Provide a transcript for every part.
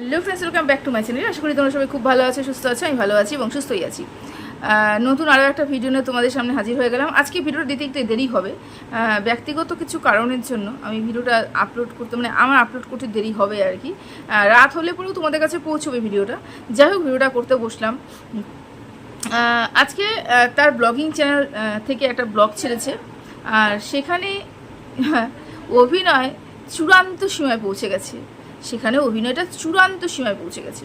Hello friends welcome back to my channel আশা করি তোমরা সবাই খুব ভালো আছো, সুস্থ আছো, আমি ভালো আছি এবং সুস্থই আছি। নতুন আরও একটা ভিডিও নিয়ে তোমাদের সামনে হাজির হয়ে গেলাম। আজকে ভিডিওটা দিতে একটু দেরি হবে। ব্যক্তিগত কিছু কারণের জন্য আমি ভিডিওটা আপলোড করতে মানে আমার আপলোড করতে দেরি হবে আর কি। রাত হলে পরেও তোমাদের কাছে পৌঁছবে ভিডিওটা যাই হোক ভিডিওটা করতে বসলাম। আজকে তার ব্লগিং চ্যানেল থেকে একটা ব্লগ ছেড়েছে। আর সেখানে অভিনয় চূড়ান্ত সীমায় পৌঁছে গেছে। সেখানে অভিনয়টা চূড়ান্ত সীমায় পৌঁছে গেছে।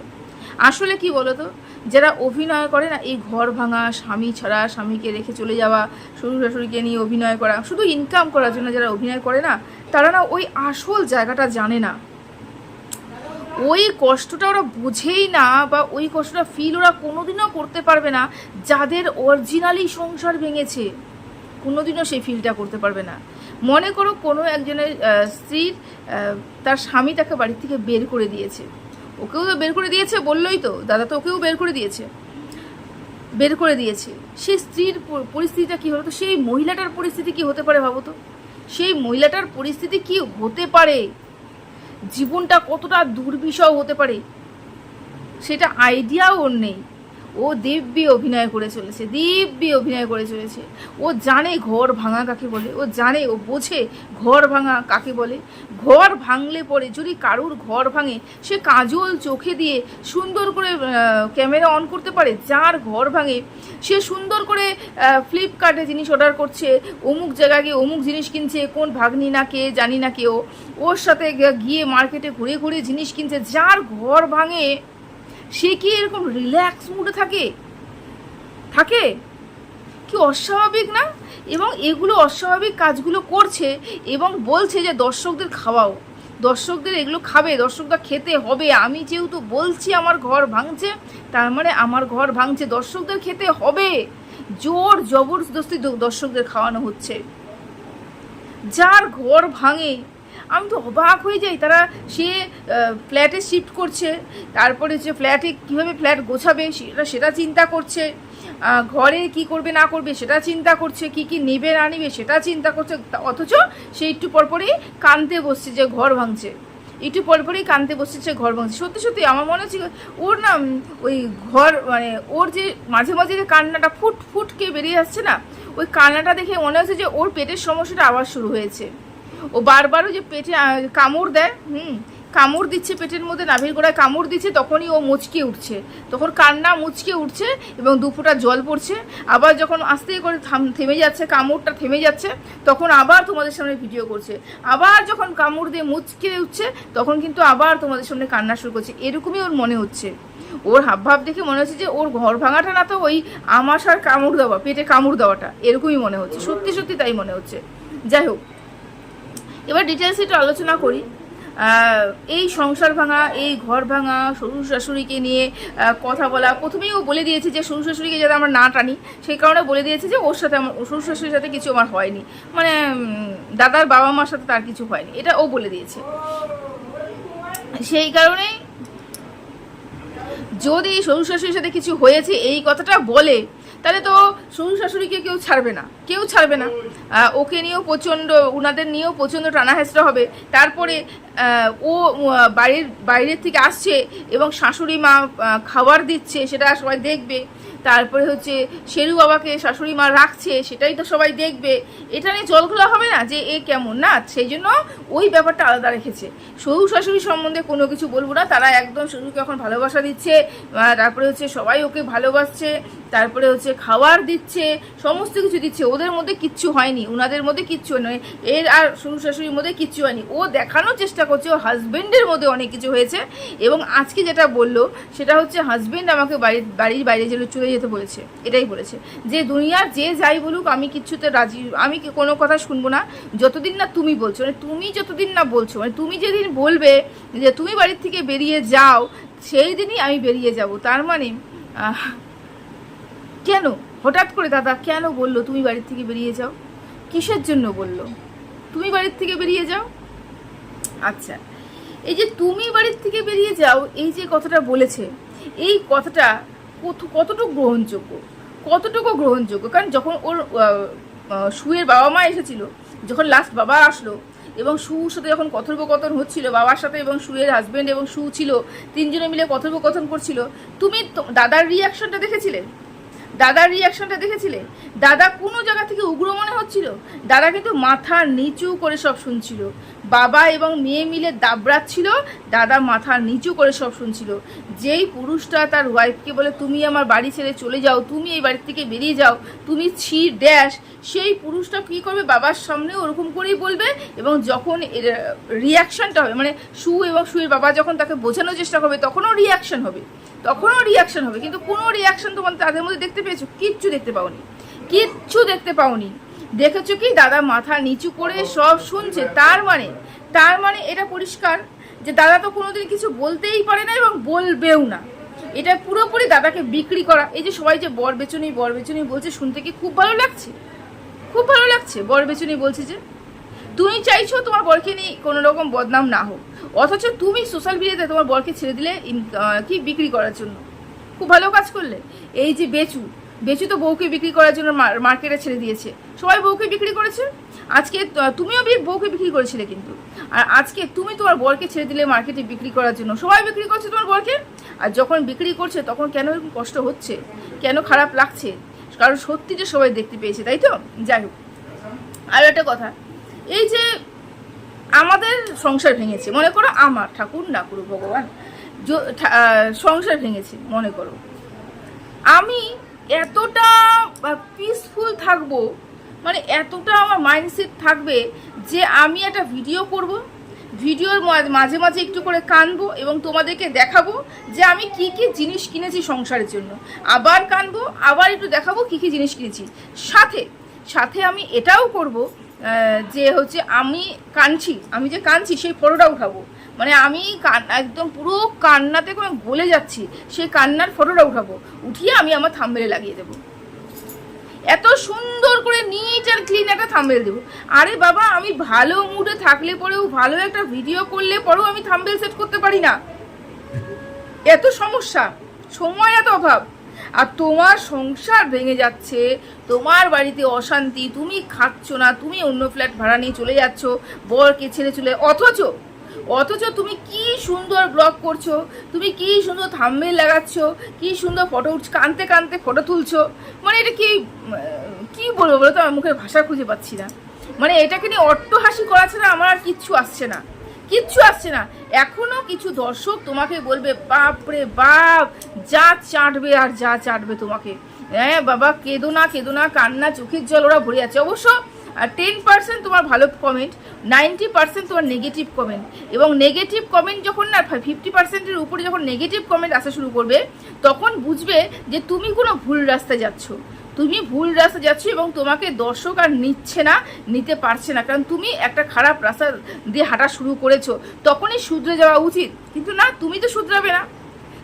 আসলে কি বলতো? যারা অভিনয় করে না, এই ঘর ভাঙা, স্বামী ছাড়া, স্বামীকে রেখে চলে যাওয়া, শ্বশুর শাশুড়িকে নিয়ে অভিনয় করা, শুধু ইনকাম করার জন্য যারা অভিনয় করে না, তারা না ওই আসল জায়গাটা জানে না। ওই কষ্টটা ওরা বোঝেই না বা ওই কষ্টটা ফিল ওরা কোনোদিনও করতে পারবে না, যাদের অরিজিনালি সংসার ভেঙেছে, কোনোদিনও সেই ফিলটা করতে পারবে না। মনে করো কোনো একজনের স্ত্রীর তার স্বামী তাকে বাড়ি থেকে বের করে দিয়েছে। ওকেও তো বের করে দিয়েছে বললোই তো, দাদা তো ওকেও বের করে দিয়েছে। বের করে দিয়েছে। সেই স্ত্রীর পরিস্থিতিটা কী হলো তো? সেই মহিলাটার পরিস্থিতি কি হতে পারে ভাবো তো? সেই মহিলাটার পরিস্থিতি কি হতে পারে? জীবনটা কতটা দুর্বিষহ হতে পারে? সেটা আইডিয়াও ওর নেই। ও দিব্যি অভিনয় করে চলেছে, দিব্যি অভিনয় করে চলেছে। ও জানে ঘর ভাঙা কাকে বলে, ও জানে, ও বোঝে ঘর ভাঙা কাকে বলে। ঘর ভাঙলে পরে যদি কারুর ঘর ভাঙে, সে কাজল চোখে দিয়ে সুন্দর করে ক্যামেরা অন করতে পারে, যার ঘর ভাঙে, সে সুন্দর করে ফ্লিপকার্টে জিনিস অর্ডার করছে, অমুক জায়গায় গিয়ে অমুক জিনিস কিনছে, কোন ভাগ্নি না কে, জানি না কেউ ওর সাথে গিয়ে মার্কেটে ঘুরে ঘুরে জিনিস কিনছে, যার ঘর ভাঙে সে কি এরকম রিল্যাক্স মুডে থাকে? থাকে? কি অস্বাভাবিক না? এবং এগুলো অস্বাভাবিক কাজগুলো করছে এবং বলছে যে দর্শকদের খাওয়াও। দর্শকদের এগুলো খাবে, দর্শকরা খেতে হবে। আমি যেহেতু বলছি আমার ঘর ভাঙছে, তার মানে আমার ঘর ভাঙছে। দর্শকদের খেতে হবে। জোর জবরদস্তি দর্শকদের খাওয়ানো হচ্ছে। যার ঘর ভাঙে আমি তো অবাক হয়ে যাই। তারা সে ফ্ল্যাটে শিফট করছে, তারপরে যে ফ্ল্যাটে কীভাবে ফ্ল্যাট গোছাবে, সেটা সেটা চিন্তা করছে। ঘরে কি করবে, না করবে, সেটা চিন্তা করছে, কি কি নেবে, না নেবে, সেটা চিন্তা করছে। অথচ সে একটু পরপরই কানতে বসছে যে ঘর ভাঙছে। একটু পরপরই কানতে বসেছে ঘর ভাঙছে। সত্যি সত্যি আমার মনে হচ্ছে ওর না ওই ঘর মানে ওর যে মাঝে মাঝে যে কান্নাটা ফুট ফুটকে বেরিয়ে আসছে না, ওই কান্নাটা দেখে মনে হচ্ছে যে ওর পেটের সমস্যাটা আবার শুরু হয়েছে। ও বারবারও যে পেটে কামড় দেয়, হুম, কামড় দিচ্ছে পেটের মধ্যে, নাভির গোড়ায় কামড় দিচ্ছে, তখনই ও মুচকে উঠছে। তখন কান্না মুচকে উঠছে এবং দু ফোঁটা জল পড়ছে। আবার যখন আস্তে করে থাম- থেমে যাচ্ছে, কামড়টা থেমে যাচ্ছে, তখন আবার তোমাদের সামনে ভিডিও করছে। আবার যখন কামড় দিয়ে মুচকে উঠছে, তখন কিন্তু আবার তোমাদের সামনে কান্না শুরু করছে। এরকমই ওর মনে হচ্ছে। ওর হাবভাব দেখে মনে হচ্ছে যে, ওর ঘর ভাঙাটা না তো ওই আমাশার কামড় দেওয়া, পেটে কামড় দেওয়াটা। এরকমই মনে হচ্ছে। সত্যি সত্যি তাই মনে হচ্ছে। যাই হোক। এবার ডিটেলস একটু আলোচনা করি। এই সংসার ভাঙা, এই ঘর ভাঙা শ্বশুর শাশুড়িকে নিয়ে কথা বলা, প্রথমেই ও বলে দিয়েছে যে শ্বশুর শাশুড়িকে যাতে আমরা না টানি। সেই কারণে বলে দিয়েছে যে ওর সাথে আমার শ্বশুর শাশুড়ির সাথে কিছু আমার হয়নি। মানে দাদার বাবা মার সাথে তার কিছু হয়নি। এটা ও বলে দিয়েছে। সেই কারণেই যদি শ্বশুর শাশুড়ির সাথে কিছু হয়েছে, এই কথাটা বলে তাহলে তো শ্বশুর শাশুড়িকে কেউ ছাড়বে না, কেউ ছাড়বে না। ওকে নিয়েও প্রচণ্ড ওনাদের নিয়েও প্রচণ্ড টানা হবে। তারপরে ও বাড়ির বাইরের থেকে আসছে এবং শাশুড়ি মা খাবার দিচ্ছে, সেটা সবাই দেখবে। তারপরে হচ্ছে শেরু বাবাকে শাশুড়ি মা রাখছে, সেটাই তো সবাই দেখবে। এটা নিয়ে জলঘোলা হবে না যে এ কেমন না, সেই জন্য ওই ব্যাপারটা আলাদা রেখেছে। শ্বশুর শাশুড়ি সম্বন্ধে কোনো কিছু বলব না, তারা একদম শ্বশুরকে এখন ভালোবাসা দিচ্ছে তারপরে হচ্ছে সবাই ওকে ভালোবাসছে, তারপরে হচ্ছে খাবার দিচ্ছে, সমস্ত কিছু দিচ্ছে। ওদের মধ্যে কিচ্ছু হয়নি ওনাদের মধ্যে কিচ্ছু নয় এর আর শ্বশুর শাশুড়ির মধ্যে কিচ্ছু হয়নি। ও দেখানোর চেষ্টা করছে, ও হাজবেন্ডের মধ্যে অনেক কিছু হয়েছে। এবং আজকে যেটা বলল, সেটা হচ্ছে হাজবেন্ড আমাকে বাড়ির বাড়ির বাইরে যেন চলে যেতে বলেছে, এটাই বলেছে। যে দুনিয়ার যে যাই বলুক, আমি কিচ্ছুতে রাজি, আমি কোনো কথা শুনব না? যতদিন না তুমি বলছো মানে তুমি যতদিন না বলছো মানে তুমি যেদিন বলবে যে তুমি বাড়ির থেকে বেরিয়ে যাও, সেই দিনই আমি বেরিয়ে যাব। তার মানে কেন? হঠাৎ করে দাদা কেন বলল তুমি বাড়ির থেকে বেরিয়ে যাও? কিসের জন্য বলল? তুমি বাড়ির থেকে বেরিয়ে যাও? আচ্ছা এই যে তুমি বাড়ির থেকে বেরিয়ে যাও, এই যে কথাটা বলেছে, এই কথাটা কতটুকু গ্রহণযোগ্য? কতটুকু গ্রহণযোগ্য? কারণ যখন ওর সুয়ের বাবা মা এসেছিল, যখন লাস্ট বাবা আসলো, এবং সুর সাথে যখন কথোপকথন হচ্ছিল, বাবার সাথে এবং সুয়ের হাজব্যান্ড এবং সু ছিল, তিনজনে মিলে কথোপকথন করছিল, তুমি দাদার রিয়াকশনটা দেখেছিলে? দাদার রিয়াকশনটা দেখেছিলে? দাদা কোনো জায়গা থেকে উগ্র মনে হচ্ছিল? দাদা কিন্তু মাথা নিচু করে সব শুনছিল। বাবা এবং মেয়ে মিলে দাবড়াচ্ছিল, দাদা মাথা নিচু করে সব শুনছিল। যেই পুরুষটা তার ওয়াইফকে বলে, তুমি আমার বাড়ি ছেড়ে চলে যাও, তুমি এই বাড়ি থেকে বেরিয়ে যাও, তুমি ছি ড্যাশ সেই পুরুষটা কী করবে? বাবার সামনে ওরকম করেই বলবে এবং যখন রিয়াকশনটা হবে মানে সু এবং সুয়ের বাবা যখন তাকে বোঝানোর চেষ্টা করবে, তখনও রিয়াকশন হবে। তখনও রিয়াকশন হবে, কিন্তু কোনো রিয়াকশন তোমার তাদের মধ্যে দেখতে পেয়েছ? কিচ্ছু দেখতে পাওনি। কিচ্ছু দেখতে পাওনি। দেখেছ কি? দাদা মাথা নিচু করে সব শুনছে। তার মানে তার মানে এটা পরিষ্কার যে দাদা তো কোনোদিন কিছু বলতেই পারে না এবং বলবেও না। এটা পুরোপুরি দাদাকে বিক্রি করা। এই যে সবাই যে বর বেচনি বর বেচনি বলছে, শুনতে কি খুব ভালো লাগছে? খুব ভালো লাগছে। বর বেচনি বলছে যে তুমি চাইছো তোমার বরকে নিয়ে কোনো রকম বদনাম না হোক। অথচ তুমি সোশ্যাল মিডিয়াতে তোমার বরকে ছেড়ে দিলে কি বিক্রি করার জন্য? খুব ভালো কাজ করলে। এই যে বেচু বেচু তো বউকে বিক্রি করার জন্য মার- মার্কেটে ছেড়ে দিয়েছে। সবাই বউকে বিক্রি করেছে? আজকে তুমিও বউকে বিক্রি করেছিলে কিন্তু। আর আজকে তুমি তোমার বরকে ছেড়ে দিলে মার্কেটে বিক্রি করার জন্য। সবাই বিক্রি করছে তোমার বরকে? আর যখন বিক্রি করছে, তখন কেন এরকম কষ্ট হচ্ছে? কেন খারাপ লাগছে? কারণ সত্যিটা সবাই দেখতে পেয়েছে, তাই তো? যাই হোক। আর একটা কথা এই যে আমাদের সংসার ভেঙেছে, মনে করো আমার ঠাকুর না করো ভগবান সংসার ভেঙেছে, মনে করো। আমি এতটা পিসফুল থাকব মানে এতটা আমার মাইন্ডসেট থাকবে যে আমি একটা ভিডিও করব ভিডিওর মাঝে মাঝে একটু করে কানবো এবং তোমাদেরকে দেখাবো যে আমি কি কি জিনিস কিনেছি সংসারের জন্য। আবার কানবো, আবার একটু দেখাবো কি কি জিনিস কিনেছি। সাথে সাথে আমি এটাও করব যে হচ্ছে আমি কাঁদছি, আমি যে কাঁদছি সেই ফটোটা উঠাবো। মানে আমি একদম পুরো কান্নাতে করে গলে যাচ্ছি, সেই কান্নার ফটোটা উঠাবো। উঠিয়ে আমি আমার থাম্বেলে লাগিয়ে দেবো। এত সুন্দর করে নিট আর ক্লিন একটা থাম্বেল দেবো। আরে বাবা, আমি ভালো মুডে থাকলে পরেও, ভালো একটা ভিডিও করলে পরেও আমি থাম্বেল সেট করতে পারি না। এত সমস্যা সময় এত অভাব। আর তোমার সংসার ভেঙে যাচ্ছে। তোমার বাড়িতে অশান্তি, তুমি খাচ্ছ না, তুমি অন্য ফ্ল্যাট ভাড়া নিয়ে চলে যাচ্ছ, বরকে ছেড়ে চলে অথচ অথচ তুমি কি সুন্দর ব্লগ করছ, তুমি কি সুন্দর থাম্বেল লাগাচ্ছ, কি সুন্দর ফটো উঠছ, কানতে কানতে ফটো তুলছো। মানে এটা কি কি বলব বলো তো আমার মুখের ভাষা খুঁজে পাচ্ছি না। মানে এটাকে নিয়ে অট্ট হাসি করা ছাড়া আমার আর কিচ্ছু আসছে না। কিচ্ছু আসছে না। এখনও কিছু দর্শক তোমাকে বলবে বাপ রে বাপ, যা চাটবে আর যা চাটবে তোমাকে। হ্যাঁ বাবা, কেঁদো না কেঁদো না, কান্না, চোখের জল, ওরা ভরে যাচ্ছে। অবশ্য টেন পার্সেন্ট তোমার ভালো কমেন্ট নাইনটি পার্সেন্ট তোমার নেগেটিভ কমেন্ট এবং নেগেটিভ কমেন্ট যখন না ফিফটি পার্সেন্টের উপরে যখন নেগেটিভ কমেন্ট আসা শুরু করবে, তখন বুঝবে যে তুমি কোনো ভুল রাস্তায় যাচ্ছ। তুমি ভুল রাস্তা যাচ্ছ এবং তোমাকে দর্শক আর নিচ্ছে না, নিতে পারছে না। কারণ তুমি একটা খারাপ রাস্তা দিয়ে হাঁটা শুরু করেছ। তখনই শুধরে যাওয়া উচিত। কিন্তু না, তুমি তো শুধরাবে না।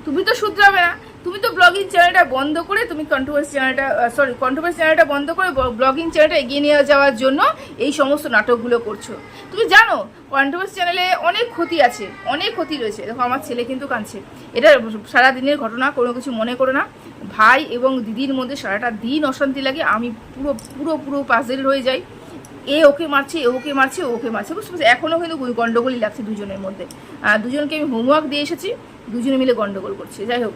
তুমি তো শুধরাবে না। তুমি তো ব্লগিং চ্যানেলটা বন্ধ করে, তুমি কন্ট্রোভার্সি চ্যানেলটা সরি কন্ট্রোভার্সি চ্যানেলটা বন্ধ করে ব্লগিং চ্যানেলটা এগিয়ে নিয়ে যাওয়ার জন্য এই সমস্ত নাটকগুলো করছ। তুমি জানো কন্ট্রোভার্সি চ্যানেলে অনেক ক্ষতি আছে, অনেক ক্ষতি রয়েছে। দেখো, আমার ছেলে কিন্তু কাঁদছে। এটা সারা দিনের ঘটনা, কোনো কিছু মনে করো না। ভাই এবং দিদির মধ্যে সারাটা দিন অশান্তি লাগে, আমি পুরো পুরো পুরো পাজেল হয়ে যাই। এ ওকে মারছে, এ ওকে মারছে ওকে মারছে। বুঝতে পারছি? এখনও কিন্তু গন্ডগোলই লাগছে দুজনের মধ্যে। দুজনকে আমি হোমওয়ার্ক দিয়ে এসেছি, দুজনে মিলে গন্ডগোল করছে। যাই হোক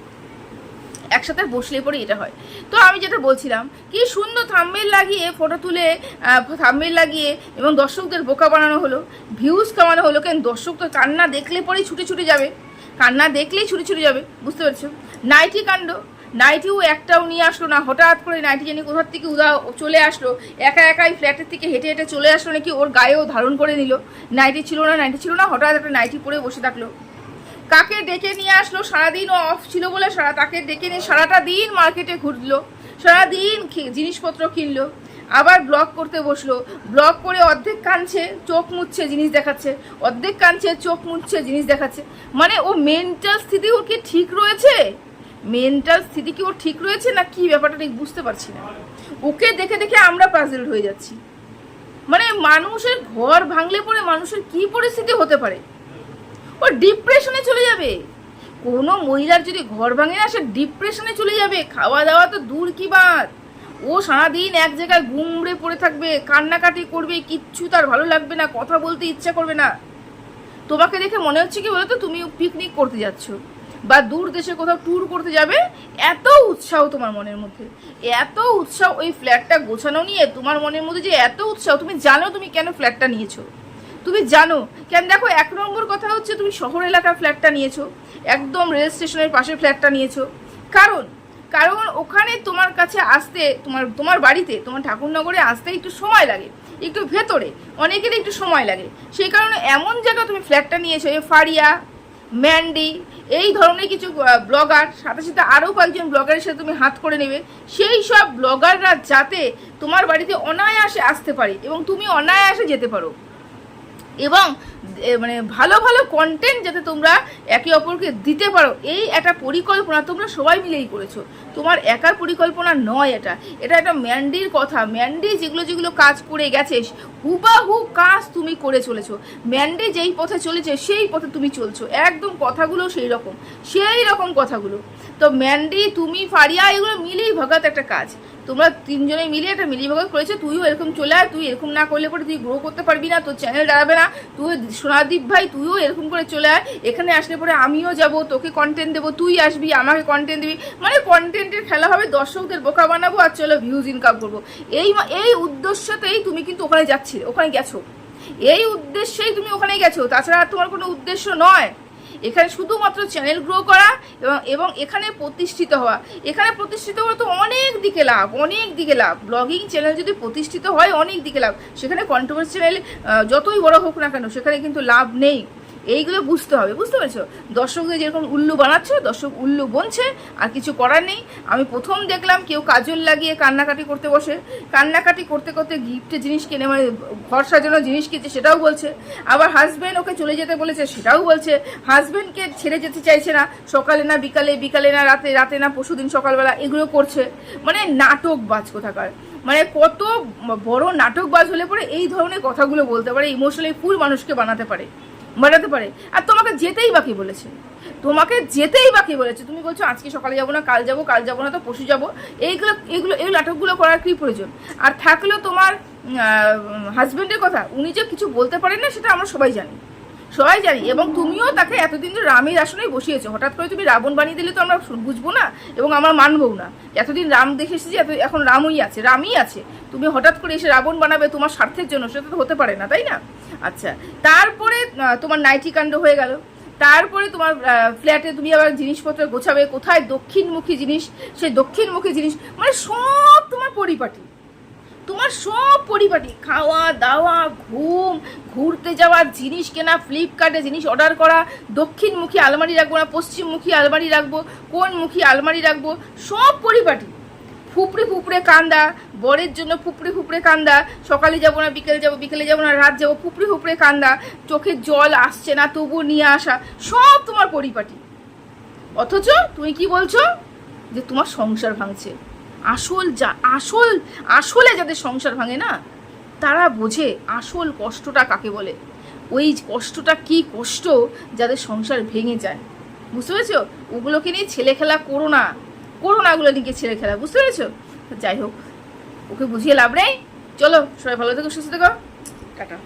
একসাথে বসলে পরে এটা হয়। তো আমি যেটা বলছিলাম, কি সুন্দর থাম্বেল লাগিয়ে ফটো তুলে থাম্বেল লাগিয়ে এবং দর্শকদের বোকা বানানো হলো ভিউজ কামানো হলো, কেন দর্শক তো কান্না দেখলে পরেই ছুটে ছুটে যাবে। কান্না দেখলেই ছুটে ছুটে যাবে, বুঝতে পারছ? নাইটি কাণ্ড, নাইটিও একটাও নিয়ে আসলো না, হঠাৎ করে নাইটি জানি কোথার থেকে উদা চলে আসলো, একা একাই ফ্ল্যাটের থেকে হেঁটে হেঁটে চলে আসলো নাকি ওর গায়েও ধারণ করে নিল। নাইটি ছিল না, নাইটি ছিল না, হঠাৎ একটা নাইটি পরে বসে থাকল। কাকে ডেকে নিয়ে আসলো? সারাদিন ও অফ ছিল বলে সারা তাকে ডেকে নিয়ে সারাটা দিন মার্কেটে ঘুরলো। সারাদিন জিনিসপত্র কিনলো। আবার ব্লগ করতে বসল। ব্লগ করে অর্ধেক কানছে চোখ মুছছে, জিনিস দেখাচ্ছে। অর্ধেক কানছে চোখ মুছছে, জিনিস দেখাচ্ছে। মানে ও মেন্টাল স্থিতি ওর কি ঠিক রয়েছে? মেন্টাল স্থিতি কি ওর ঠিক রয়েছে না কি ব্যাপারটা ঠিক বুঝতে পারছি না। ওকে দেখে দেখে আমরা পাজেল হয়ে যাচ্ছি। মানে মানুষের ঘর ভাঙলে পরে মানুষের কি পরিস্থিতি হতে পারে? ও ডিপ্রেশনে চলে যাবে। কোনো মহিলার যদি ঘর ভাঙে না, সে ডিপ্রেশনে চলে যাবে। খাওয়া দাওয়া তো দূর কি বাদ ও সারাদিন এক জায়গায় গুমড়ে পড়ে থাকবে, কান্নাকাটি করবে, কিচ্ছু তার ভালো লাগবে না, কথা বলতে ইচ্ছা করবে না। তোমাকে দেখে মনে হচ্ছে কি বলতো? তুমি পিকনিক করতে যাচ্ছ বা দূর দেশে কোথাও ট্যুর করতে যাবে, এত উৎসাহ তোমার মনের মধ্যে। এত উৎসাহ ওই ফ্ল্যাটটা গোছানো নিয়ে তোমার মনের মধ্যে যে এত উৎসাহ, তুমি জানো তুমি কেন ফ্ল্যাটটা নিয়েছো? তুমি জানো, কেন দেখো এক নম্বর কথা হচ্ছে তুমি শহর এলাকার ফ্ল্যাটটা নিয়েছো, একদম রেল স্টেশনের পাশে ফ্ল্যাটটা নিয়েছো। কারণ কারণ ওখানে তোমার কাছে আসতে, তোমার তোমার বাড়িতে, তোমার ঠাকুরনগরে আসতে একটু সময় লাগে, একটু ভেতরে, অনেকেরই একটু সময় লাগে। সেই কারণে এমন জায়গা তুমি ফ্ল্যাটটা নিয়েছো এ ফারিয়া ম্যান্ডি, এই ধরনের কিছু ব্লগার সাথে সাথে আরও কয়েকজন ব্লগারের সাথে তুমি হাত করে নেবে। সেই সব ব্লগাররা যাতে তোমার বাড়িতে অনায়াসে আসতে পারে এবং তুমি অনায়াসে যেতে পারো। এবং মানে ভালো ভালো কন্টেন্ট যাতে তোমরা একে অপরকে দিতে পারো, এই একটা পরিকল্পনা তোমরা সবাই মিলেই করেছ। তোমার একার পরিকল্পনা নয় এটা। এটা একটা ম্যান্ডির কথা। ম্যান্ডি যেগুলো যেগুলো কাজ করে গেছে, হুবাহু কাজ তুমি করে চলেছো। ম্যান্ডি যেই পথে চলেছে, সেই পথে তুমি চলছো। একদম কথাগুলো সেই রকম। সেই রকম কথাগুলো। তো ম্যান্ডি, তুমি, ফারিয়া, এগুলো মিলেই ভগাত একটা কাজ। তোমরা তিনজনে মিলে একটা মিলি ভগত করেছ, তুইও এরকম চলে আয়, তুই এরকম না করলে পরে তুই গ্রো করতে পারবি না, তোর চ্যানেল দাঁড়াবে না। তুই সোনাদীপ ভাই, তুইও এরকম করে চলে আয়, এখানে আসলে পরে আমিও যাব, তোকে কন্টেন্ট দেবো, তুই আসবি, আমাকে কন্টেন্ট দিবি। মানে কন্টেন্টের খেলা হবে, দর্শকদের বোকা বানাবো, আর চলো ভিউজ ইনকাম করব। এই এই উদ্দেশ্যতেই তুমি কিন্তু ওখানে যাচ্ছিলে, ওখানে গেছো। এই উদ্দেশ্যেই তুমি ওখানে গেছো, তাছাড়া আর তোমার কোনো উদ্দেশ্য নয়। এখানে শুধুমাত্র চ্যানেল গ্রো করা এবং এবং এখানে প্রতিষ্ঠিত হওয়া। এখানে প্রতিষ্ঠিত হওয়া তো অনেক দিকে লাভ, অনেক দিকে লাভ। ব্লগিং চ্যানেল যদি প্রতিষ্ঠিত হয়, অনেক দিকে লাভ। সেখানে কন্ট্রোভার্সি চ্যানেল যতই বড় হোক না কেন, সেখানে কিন্তু লাভ নেই। এইগুলো বুঝতে হবে, বুঝতে পেরেছ? দর্শকদের যেরকম উল্লু বানাচ্ছে, দর্শক উল্লু বনছে, আর কিছু করার নেই। আমি প্রথম দেখলাম কেউ কাজল লাগিয়ে কান্নাকাটি করতে বসে। কান্নাকাটি করতে করতে গিফটের জিনিস কিনে মানে ঘর সাজানোর জিনিস কিনছে সেটাও বলছে। আবার হাজব্যান্ড ওকে চলে যেতে বলেছে, সেটাও বলছে। হাজব্যান্ডকে ছেড়ে যেতে চাইছে না, সকালে না বিকালে বিকালে না রাতে রাতে না পরশুদিন সকালবেলা এগুলো করছে। মানে নাটক বাজ কোথাকার। মানে কত বড় নাটকবাজ হলে পরে এই ধরনের কথাগুলো বলতে পারে ইমোশনালি ফুল মানুষকে বানাতে পারে। বানাতে পারে। আর তোমাকে যেতেই বাকি বলেছে। তোমাকে যেতেই বাকি বলেছে। তুমি বলছো, আজকে সকালে যাব না, কাল যাব কাল যাব না তো পশু যাব। এইগুলো এগুলো এই নাটকগুলো করার কি প্রয়োজন? আর থাকলেও তোমার হাজব্যান্ডের কথা, উনি যে কিছু বলতে পারেন না, সেটা আমরা সবাই জানি। সবাই জানি। এবং তুমিও তাকে এতদিন ধরে রামের আসনেই বসিয়েছো। হঠাৎ করে তুমি রাবণ বানিয়ে দিলে তো আমরা বুঝব না, এবং আমরা মানবও না। এতদিন রাম দেখে এসেছি এত, এখন রামই আছে রামই আছে। তুমি হঠাৎ করে এসে রাবণ বানাবে তোমার স্বার্থের জন্য, সেটা তো হতে পারে না, তাই না? আচ্ছা তারপরে তোমার নাইটি কাণ্ড হয়ে গেল। তারপরে তোমার ফ্ল্যাটে তুমি আবার জিনিসপত্র গোছাবে, কোথায় দক্ষিণমুখী জিনিস? সেই দক্ষিণমুখী জিনিস মানে সব তোমার পরিপাটি। তোমার সব পরিপাটি, খাওয়া, দাওয়া, ঘুম, ঘুরতে যাওয়ার জিনিস কেনা ফ্লিপকার্টে জিনিস অর্ডার করা, দক্ষিণমুখী আলমারি রাখব না, পশ্চিমমুখী আলমারি রাখব কোন মুখী আলমারি রাখব, সব পরিপাটি। ফুপড়ে ফুপড়ে কান্দা, বরের জন্য ফুপড়ে ফুপড়ে কান্দা, সকালে যাব না, বিকেলে যাব বিকেলে যাব না, রাত যাব, ফুপড়ে ফুপড়ে কান্দা চোখের জল আসছে না, তবুও নিয়ে আসা, সব তোমার পরিপাটি। অথচ তুমি কি বলছো? যে তোমার সংসার ভাঙছে। আসল যা, আসল, আসলে যাদের সংসার ভাঙে না, তারা বোঝে আসল কষ্টটা কাকে বলে। ওই কষ্টটা কি কষ্ট যাদের সংসার ভেঙে যায়। বুঝতে পেরেছ? ওগুলোকে নিয়ে ছেলে খেলা করো না। করো না ওগুলো ছেলে খেলা, বুঝতে পেরেছ? যাই হোক, ওকে বুঝিয়ে লাভ নেই। চলো, সবাই ভালো থেকো, সুস্থ থেকো। টাটা।